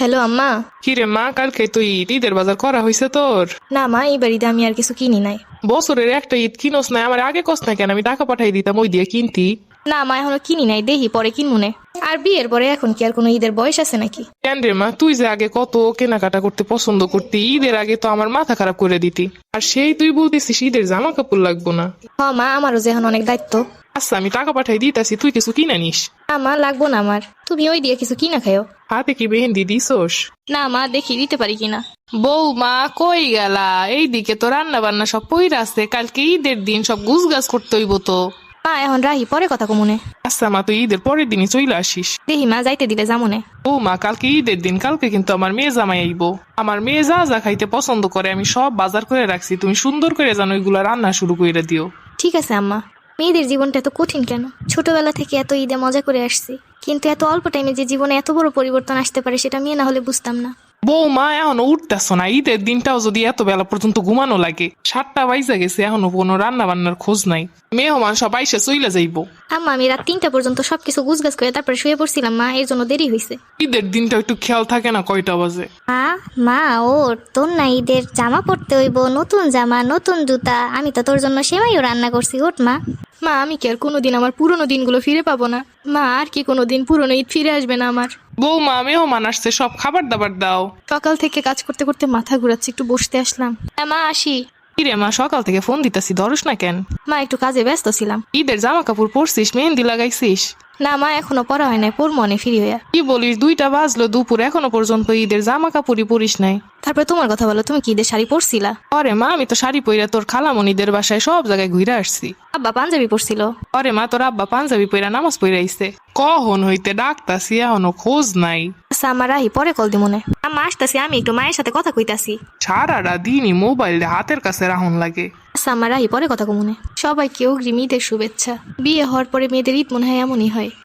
Hello আম্মা। কিরে মা কালকে তুই ঈদ ঈদের বাজার করা হয়েছে তোর। না মা এই বাড়িতে আমি আর কিছু কিনি নাই। বছরের একটা ঈদ কিনোস না আমার আগে কস না কেন? আমি টাকা পাঠাই দিতাম ওই দিয়ে কিনতি। না মা এখনও কিনি নাই দেখি পরে কিনবো নে। আর বিয়ের পরে এখন কি আর কোনো ঈদের বয়স আছে নাকি? কেন রে মা তুই যে আগে কত কেনাকাটা করতে পছন্দ করতি ঈদের আগে তো আমার মাথা খারাপ করে দিতি। আর সেই তুই বলতেছিস ঈদের জামা কাপড় লাগবো না। হ মা আমারও যে এখন অনেক দায়িত্ব। আচ্ছা আমি টাকা পাঠাই দিতাছি তুই কিছু কিনে নিস আমার লাগবো না আমার তুমি ওই দিয়ে কিছু কিনা খাও হাতে কি মেহেন্দি দিছোস না মা দেখি দিতে পারি কিনা বৌমা কই গেলা এইদিকে তো রান্না বান্না সব পইরা আছে কালকে ঈদের দিন সব গুছ গাছ করতে হইব তো মা এখন রাহি পরে কথা কমুনে আচ্ছা মা তুই ঈদের পরের দিনই চলে আসিস দেখি মা যাইতে দিলে যামুনে ও মা কালকে ঈদের দিন কালকে কিন্তু আমার মেয়ে জামাই আইবো আমার মেয়ে যা যা খাইতে পছন্দ করে আমি সব বাজার করে রাখছি তুমি সুন্দর করে জানো ওইগুলো রান্না শুরু করে দিও ঠিক আছে আম্মা মেয়েদের জীবনটা এত কঠিন কেন? ছোটবেলা থেকে এত ঈদে মজা করে আসছি। কিন্তু এত অল্প টাইমে যে জীবনে এত বড় পরিবর্তন আসতে পারে সেটা মেয়ে না হলে বুঝতাম না। বৌমা এখনও উঠতেছ না? ঈদের দিনটাও যদি এত বেলা পর্যন্ত ঘুমানো লাগে সাতটা বাইজা গেছে এখনও কোনো রান্না বান্নার খোঁজ নাই। মেহমান সব আইসে চইলা যাইবো। আম্মা আমি রাত তিনটা পর্যন্ত সবকিছু গুছগাছ করে তারপরে শুয়ে পড়ছিলাম মা এর জন্য দেরি হয়েছে ঈদের দিনটা একটু খেয়াল থাকে না কয়টা বাজে? মা মা ওর তোর না ঈদের জামা পরতে হইব নতুন জামা নতুন জুতা আমি তো তোর জন্য সেমাইও রান্না করছি ওঠ মা। মা আমি কি আর কোনোদিন আমার পুরনো দিনগুলো ফিরে পাবো না? মা আর কি কোনোদিন পুরনো ঈদ ফিরে আসবে না আমার? বৌমা আমিও মানাসছে সব খাবার দাবার দাও। সকাল থেকে কাজ করতে করতে মাথা ঘুরাচ্ছে একটু বসতে আসলাম। হ্যাঁ মা আসি। কিরে মা সকাল থেকে ফোন দিতেছি ধরস না কেন? মা একটু কাজে ব্যস্ত ছিলাম। ঈদের জামা কাপড় পরছিস মেহেন্দি লাগাইছিস? না মা এখনও পড়া হয় নাই পড় মনে ফিরি হইয়া। কি বলিস দুইটা বাজলো দুপুর এখনও পর্যন্ত ঈদের জামা কাপড়ই পরিস নাই। তারপরে তোমার কথা বলো তুমি কি ঈদের শাড়ি পরছিলা? অরে মা আমি তো শাড়ি পইরা তোর খালামণিদের বাসায় সব জায়গায় ঘুরে আসছি। আব্বা পাঞ্জাবি পরছিল? অরে মা তোর আব্বা পাঞ্জাবি পইরা নামাজ পইরা আইছে কখন হইতে ডাকতাছি এখনও খোঁজ নাই। আচ্ছা আমার রাহি পরে কল দিমনে আম্মা আসতেছি আমি একটু মায়ের সাথে কথা কইতাছি। সারাটা দিনই মোবাইল হাতের কাছে রাহন লাগে। আচ্ছা আমার রাহি পরে কথা কমুনে সবাইকে অগ্রিম ঈদের শুভেচ্ছা। বিয়ে হওয়ার পরে মেয়েদের ঈদ মনে হয় এমনই হয়।